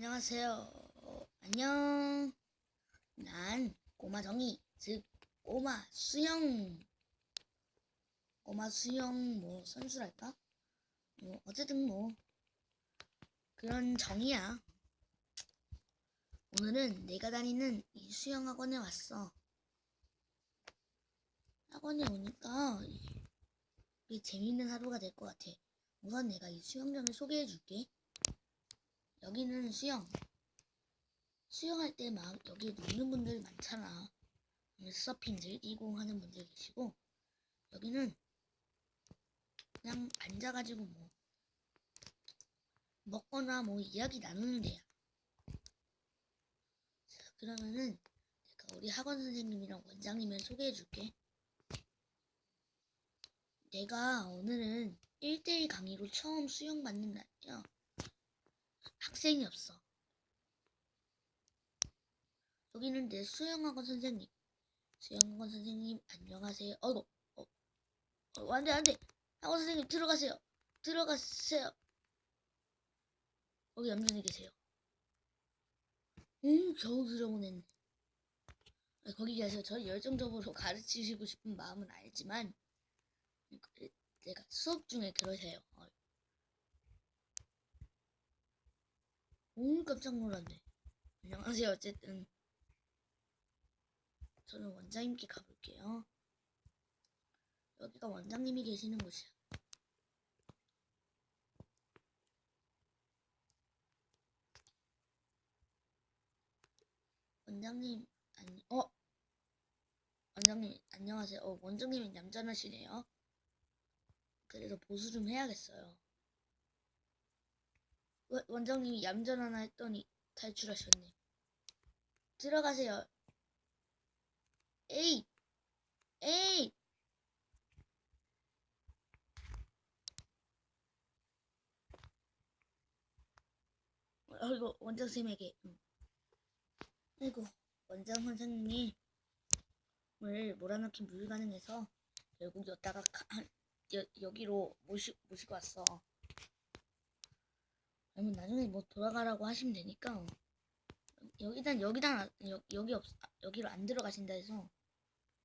안녕하세요. 어, 안녕. 난 꼬마 정이, 즉 꼬마 수영. 꼬마 수영 뭐 선수랄까? 뭐 어쨌든 뭐 그런 정이야. 오늘은 내가 다니는 이 수영 학원에 왔어. 학원에 오니까 이게 재밌는 하루가 될 것 같아. 우선 내가 이 수영장을 소개해 줄게. 여기는 수영. 수영할 때 막 여기 눕는 분들 많잖아. 서핑들, 이공 하는 분들 계시고 여기는 그냥 앉아가지고 뭐 먹거나 뭐 이야기 나누는 데야. 자, 그러면은 내가 우리 학원 선생님이랑 원장님을 소개해 줄게. 내가 오늘은 1대1 강의로 처음 수영 받는 날이야. 학생이 없어. 여기는 내 수영학원 선생님. 수영학원 선생님, 안녕하세요. 어이구, 어, 어, 안 돼, 안 돼. 학원 선생님, 들어가세요. 들어가세요. 거기 얌전히 계세요. 음, 겨우 들어오네. 아, 거기 계세요. 저 열정적으로 가르치시고 싶은 마음은 알지만, 그, 내가 수업 중에 그러세요. 어. 오, 깜짝 놀랐네. 안녕하세요. 어쨌든 저는 원장님께 가볼게요. 여기가 원장님이 계시는 곳이야. 원장님, 아니, 어? 원장님, 안녕하세요. 어, 원장님이 얌전하시네요. 그래도 보수 좀 해야겠어요. 원- 원장님이 얌전하나 했더니 탈출하셨네. 들어가세요. 에이! 에이! 아이고, 원장 선생님에게. 응. 아이고, 원장 선생님이 오늘 몰아넣기 불가능해서 결국 여기다가 가- 한- 여, 여기로 모시, 모시고 왔어. 아니면 나중에 뭐 돌아가라고 하시면 되니까 여기단 여기단 아- 여, 여기 없 아, 여기로 안 들어가신다 해서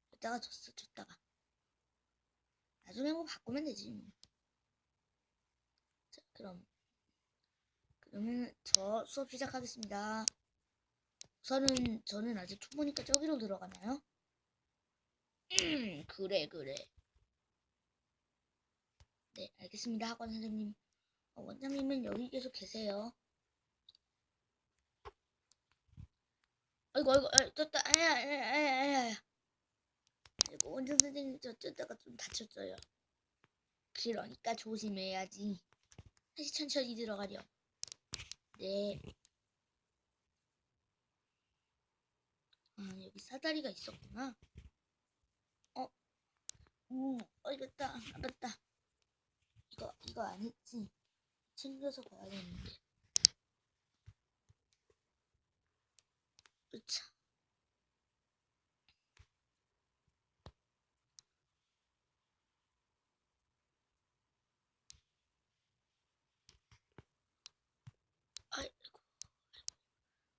줬다가 줬어 줬다가. 나중에 뭐 바꾸면 되지 뭐. 자 그럼. 그러면 저 수업 시작하겠습니다. 우선은 저는 아직 초보니까 저기로 들어가나요? 음, 그래 그래. 네 알겠습니다 학원 선생님. 어, 원장님은 여기 계속 계세요 아이고 아이고 아, 떴다 아야 아야 아야 아야 아이고 원장 선생님 저 뜯다가 좀 다쳤어요 그러니까 조심해야지 다시 천천히 들어가렴 네 아, 여기 사다리가 있었구나. 어, 음, 어 이겼다. 아, 맞다. 이거, 이거 안 했지. 챙겨서 가야겠는데. 으차. 아이고,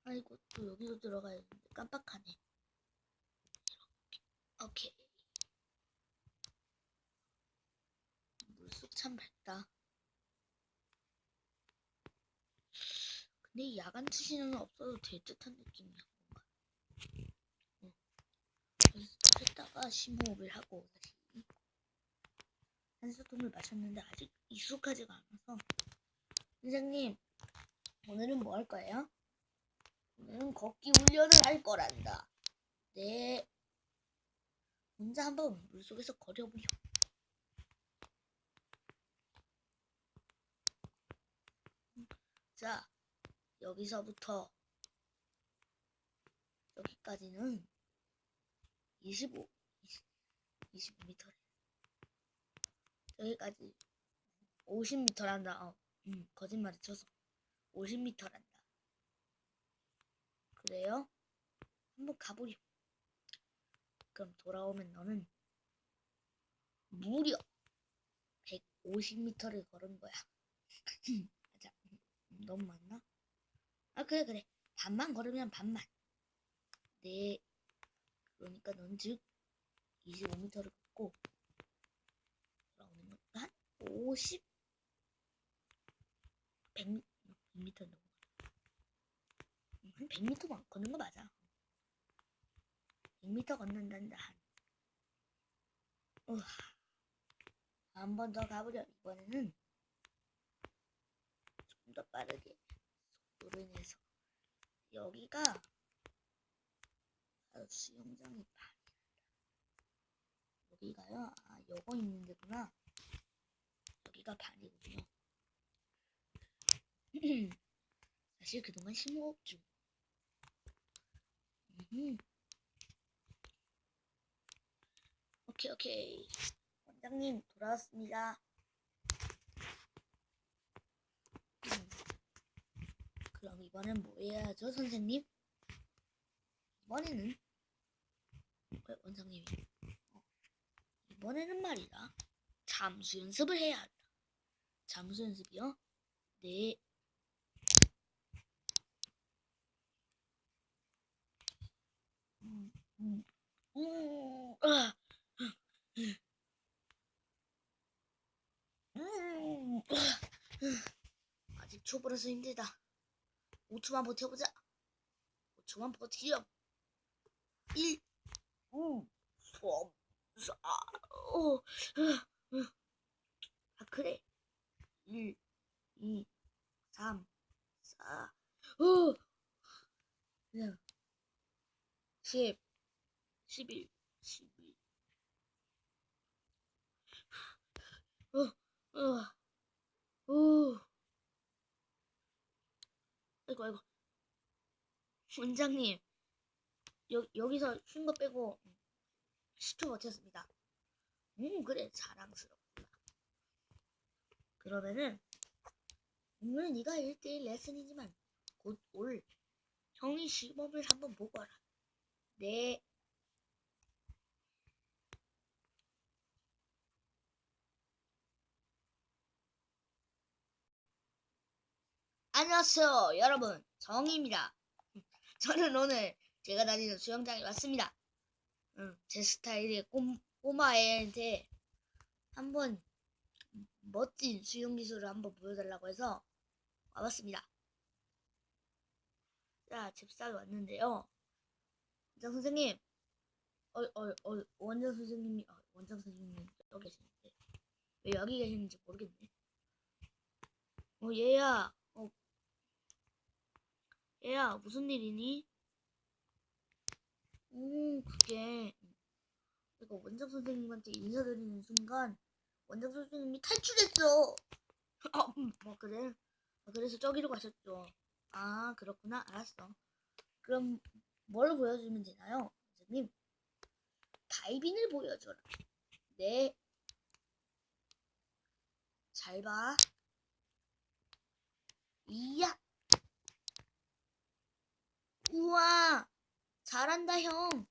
아이고, 또 여기로 들어가야 되는데 깜빡하네. 이렇게. 오케이. 물속 참밝 야간 투시는 없어도 될 듯한 느낌이야. 뭔가. 응. 했다가 심호흡을 하고 다시 한수통을 마셨는데 아직 익숙하지가 않아서 선생님 오늘은 뭐 할 거예요? 오늘은 걷기 훈련을 할 거란다. 네. 혼자 한번 물속에서 걸어보요. 자, 여기서부터 여기까지는 25, 20, 25m래. 여기까지 50m란다. 어, 음, 거짓말을 쳐서 50m란다. 그래요? 한번 가보렴. 그럼 돌아오면 너는 무려 150m를 걸은 거야. 자, 음, 너무 많나? 아, 아 그래 그래. 반만 걸으면 반만. 네. 그러니까 넌즉 25m를 걷고 한 50, 100, 100m 정도. 음, 한 100m만 걷는 거 맞아. 100m 걷는단다. 한한번 더 가보려 이번에는 좀 더 빠르게. 속 도를 내서 여기가 바로 수영장이 발이란다. 여기가요. 아, 요거 있는 데구나. 여기가 발이군요. 사실 그동안 심호흡 중. 오케이, 오케이. 원장님, 돌아왔습니다. 음. 그럼 이번엔 뭐 해야죠, 선생님? 이번에는? 어, 원장님이. 어, 이번에는 말이다. 잠수 연습을 해야 한다. 잠수 연습이요? 네. 음, 음, 음, 아, 음, 아, 아직 초보라서 힘들다 5초만 버텨보자 5초만 버티렴 1, 2, 3, 4, 5. 아, 그래. 1, 2, 3, 4, 5. 10, 11, 12. 어, 어, 오. 아이고, 아이고. 원장님. 여, 여기서 쉰 거 빼고 10초 버텼습니다. 음 그래 자랑스럽구나. 그러면은 오늘 네가 1대1 레슨이지만 곧올 형이 시범을 한번 보고 와라. 네. 안녕하세요 여러분 정희입니다. 저는 오늘 제가 다니는 수영장에 왔습니다. 응, 제 스타일의 꼬, 꼬마 애한테 한번 멋진 수영 기술을 한번 보여달라고 해서 와봤습니다. 자, 잽싸게 왔는데요. 원장 선생님, 어, 어, 어, 원장 선생님이, 어, 원장 선생님이 여기 계시는데 왜 여기 계시는지 모르겠네. 어, 얘야, 어, 얘야, 무슨 일이니? 음, 그게 내가 원장 선생님한테 인사드리는 순간 원장 선생님이 탈출했어. 아, 음, 뭐 그래? 아, 그래서 저기로 가셨죠. 아, 그렇구나. 알았어. 그럼 뭘 보여주면 되나요, 선생님? 다이빙을 보여줘라. 네. 잘 봐. 이야. 우와. 잘한다, 형.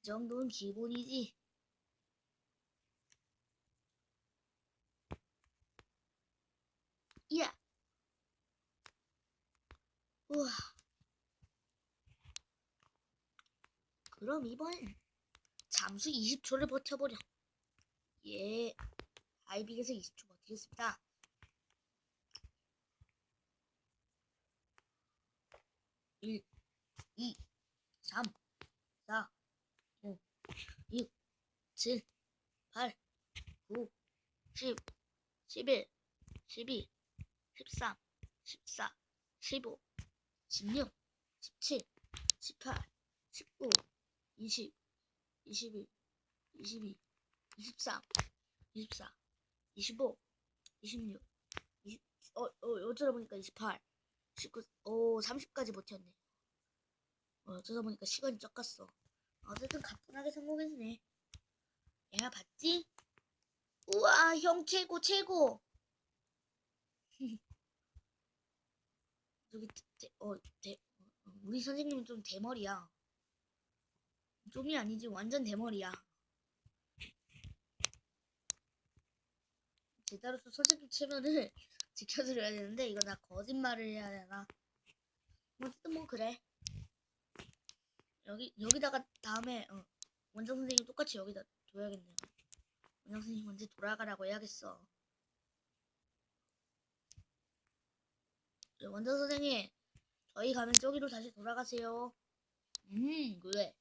이 정도는 기본이지. 이야. 우와. 그럼 이번엔 잠수 20초를 버텨보려. 예. 아이빅에서 20초 버티겠습니다. 1, 2, 3, 4, 5, 6, 7, 8, 9, 10, 11, 12, 13, 14, 15, 16, 17, 18, 19, 20, 21, 22, 23, 24, 25, 26, 20, 어, 어, 어쩌다 보니까 28, 19, 오, 30까지 버텼네. 어, 어쩌다 보니까 시간이 쩍 갔어. 어쨌든 가뿐하게 성공했네. 야, 봤지? 우와, 형 최고, 최고! 저기, 대, 어, 대, 어, 우리 선생님은 좀 대머리야. 좀이 아니지, 완전 대머리야. 제자로서 선생님 체면을 지켜드려야 되는데, 이거 나 거짓말을 해야 되나? 어쨌든 뭐 그래. 여기 여기다가 다음에 어, 원장 선생님 똑같이 여기다 둬야겠네요. 원장 선생님 언제 돌아가라고 해야겠어. 네, 원장 선생님 저희 가면 저기로 다시 돌아가세요. 음 그래.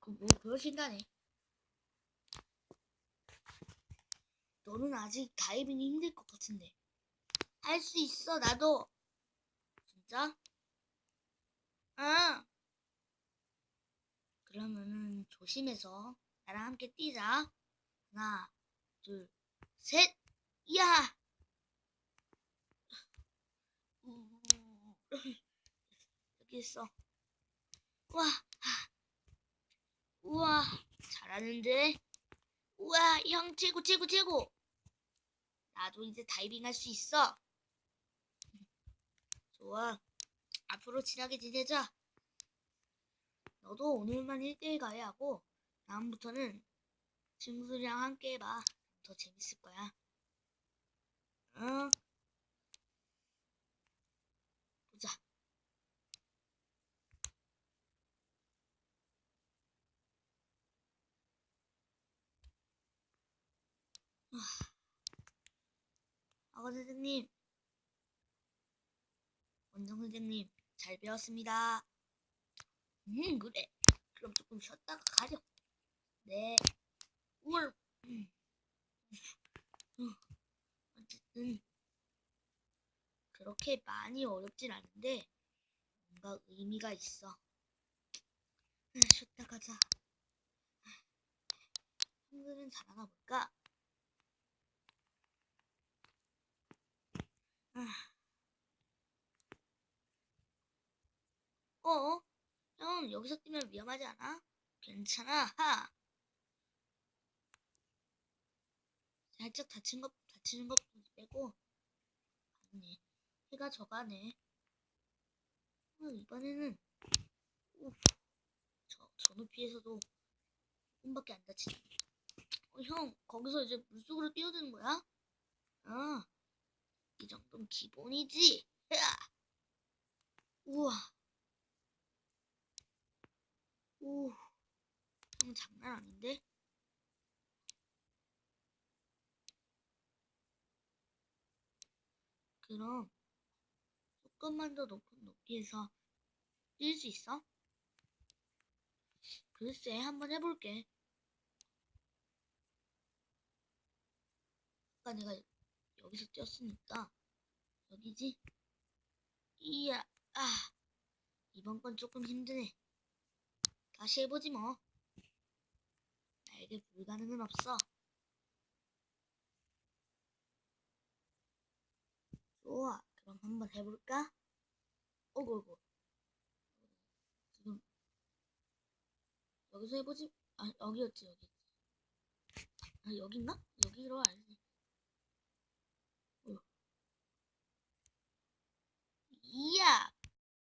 그뭐 그러신다네. 너는 아직 다이빙이 힘들 것 같은데. 할 수 있어 나도. 진짜? 응. 그러면은 조심해서 나랑 함께 뛰자. 하나, 둘, 셋. 야. 여기 있어. 와. 우와, 잘하는데. 우와, 형 최고 최고 최고. 나도 이제 다이빙 할 수 있어. 좋아. 앞으로 친하게 지내자. 너도 오늘만 1대1 가야 하고, 다음부터는 친구들이랑 함께 해봐. 더 재밌을 거야. 응? 보자. 학원 선생님, 원정 선생님, 잘 배웠습니다. 음, 그래. 그럼 조금 쉬었다가 가죠. 네. 울. 음. 음. 어쨌든 그렇게 많이 어렵진 않은데 뭔가 의미가 있어. 아, 쉬었다 가자. 형들은 잘하나 볼까? 아. 어? 형, 여기서 뛰면 위험하지 않아? 괜찮아, 하. 살짝 다친 것, 다치는 것 빼고. 아니네. 해가 져가네. 어, 이번에는, 우, 저, 저 높이에서도 조금밖에 안 다치네. 어, 형, 거기서 이제 물속으로 뛰어드는 거야? 아, 이 정도는 기본이지. 으아. 우와. 오, 형 장난 아닌데? 그럼 조금만 더 높은 높이에서 뛸 수 있어? 글쎄, 한번 해볼게. 아까 내가 여기서 뛰었으니까 여기지? 이야, 아, 이번 건 조금 힘드네. 다시 해보지 뭐. 나에게 불가능은 없어. 좋아, 그럼 한번 해볼까? 오고오고. 지금 여기서 해보지. 아 여기였지 여기. 아 여긴가? 여기로 알지. 어. 이야.